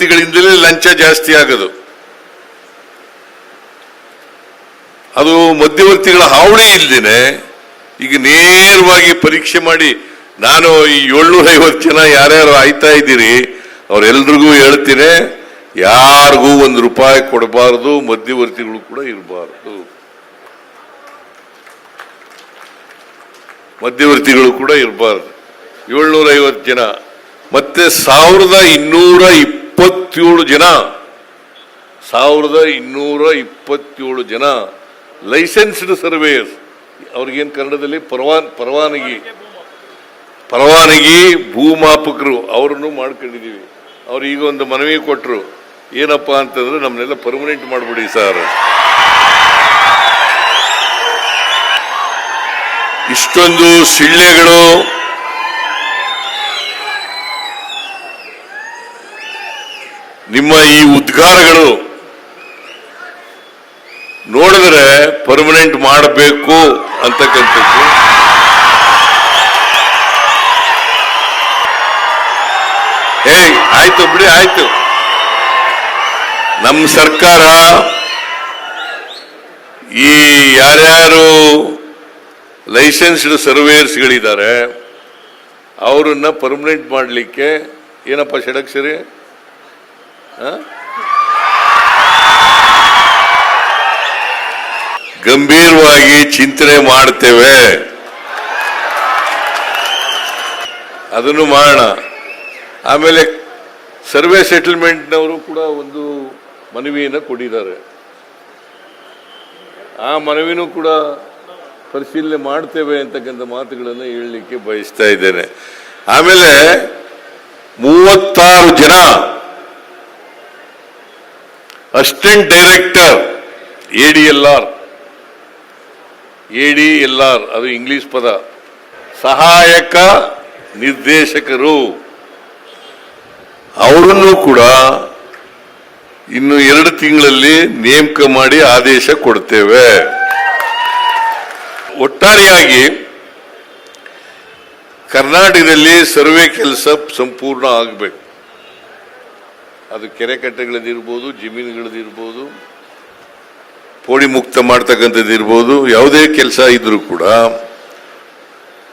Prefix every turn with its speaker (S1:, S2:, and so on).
S1: ಮಧ್ಯವರ್ತಿಗಳಿಂದಲೇ ಲಂಚ ಜಾಸ್ತಿ ಆಗೋದು. ಅದು ಮಧ್ಯವರ್ತಿಗಳ ಹಾವಳಿ ಇಲ್ದೇನೆ ಈಗ ನೇರವಾಗಿ ಪರೀಕ್ಷೆ ಮಾಡಿ ನಾನು ಈ ಏಳ್ನೂರ ಐವತ್ತು ಜನ ಯಾರ್ಯಾರು ಆಯ್ತಾ ಇದ್ದೀರಿ, ಅವ್ರೆಲ್ರಿಗೂ ಹೇಳ್ತೀನಿ, ಯಾರಿಗೂ ಒಂದು ರೂಪಾಯಿ ಕೊಡಬಾರದು, ಮಧ್ಯವರ್ತಿಗಳು ಕೂಡ ಇರಬಾರದು. ಮಧ್ಯವರ್ತಿಗಳು ಕೂಡ ಇರಬಾರದು. ಏಳ್ನೂರ ಐವತ್ತು ಜನ. ಮತ್ತೆ ಸಾವಿರದ ಇನ್ನೂರ ಇಪ್ಪತ್ತೇಳು ಜನ, ಸಾವಿರದ ಇನ್ನೂರ ಇಪ್ಪತ್ತೇಳು ಜನ ಲೈಸೆನ್ಸ್ಡ್ ಸರ್ವೇಯರ್ಸ್. ಅವ್ರಿಗೇನು ಕನ್ನಡದಲ್ಲಿ? ಪರವಾನ್, ಪರವಾನಗಿ. ಪರವಾನಗಿ, ಭೂಮಾಪಕರು, ಅವರನ್ನು ಮಾಡ್ಕೊಂಡಿದ್ದೀವಿ ಅವ್ರು ಈಗ ಒಂದು ಮನವಿ ಕೊಟ್ಟರು ಏನಪ್ಪ ಅಂತಂದ್ರೆ ನಮ್ಮನ್ನೆಲ್ಲ ಪರ್ಮನೆಂಟ್ ಮಾಡ್ಬಿಡಿ ಸರ್. ಇಷ್ಟೊಂದು ಸಿಳ್ಳೆಗಳು ನಿಮ್ಮ ಈ ಉದ್ಗಾರಗಳು ನೋಡಿದ್ರೆ ಪರ್ಮನೆಂಟ್ ಮಾಡಬೇಕು ಅಂತಕ್ಕಂಥದ್ದು ಏಯ್, ಆಯ್ತು ಬಿಡಿ, ಆಯ್ತು ನಮ್ಮ ಸರ್ಕಾರ ಈ ಯಾರ್ಯಾರು ಲೈಸೆನ್ಸ್ಡ್ ಸರ್ವೇಯರ್ಸ್ಗಳಿದ್ದಾರೆ ಅವರನ್ನ ಪರ್ಮನೆಂಟ್ ಮಾಡಲಿಕ್ಕೆ ಏನಪ್ಪ, ಷಡಕ್ಷರಿ? ಗಂಭೀರವಾಗಿ ಚಿಂತನೆ ಮಾಡ್ತೇವೆ. ಅದನ್ನು ಮಾಡೋಣ. ಆಮೇಲೆ ಸರ್ವೆ ಸೆಟಲ್ಮೆಂಟ್ನವರು ಕೂಡ ಒಂದು ಮನವಿಯನ್ನು ಕೊಟ್ಟಿದ್ದಾರೆ. ಆ ಮನವಿನೂ ಕೂಡ ಪರಿಶೀಲನೆ ಮಾಡ್ತೇವೆ ಅಂತಕ್ಕಂಥ ಮಾತುಗಳನ್ನು ಹೇಳಲಿಕ್ಕೆ ಬಯಸ್ತಾ ಇದ್ದೇನೆ. ಆಮೇಲೆ ಮೂವತ್ತಾರು ಜನ assistant director, A D L R. A D L R, ಅದು ಇಂಗ್ಲಿಷ್ ಪದ. ಸಹಾಯಕ ನಿರ್ದೇಶಕರು. ಅವರನ್ನು ಕೂಡ ಇನ್ನು ಎರಡು ತಿಂಗಳಲ್ಲಿ ನೇಮಕ ಮಾಡಿ ಆದೇಶ ಕೊಡ್ತೇವೆ. ಒಟ್ಟಾರೆಯಾಗಿ ಕರ್ನಾಟಕದಲ್ಲಿ ಸರ್ವೆ ಕೆಲಸ ಸಂಪೂರ್ಣ ಆಗಬೇಕು. ಅದು ಕೆರೆ ಕಟ್ಟೆಗಳದ್ದಿರ್ಬೋದು ಜಮೀನುಗಳದ್ದಿರ್ಬೋದು ಪೋಡಿ ಮುಕ್ತ ಮಾಡ್ತಕ್ಕಂಥದ್ದು ಇರ್ಬೋದು ಯಾವುದೇ ಕೆಲಸ ಇದ್ರೂ ಕೂಡ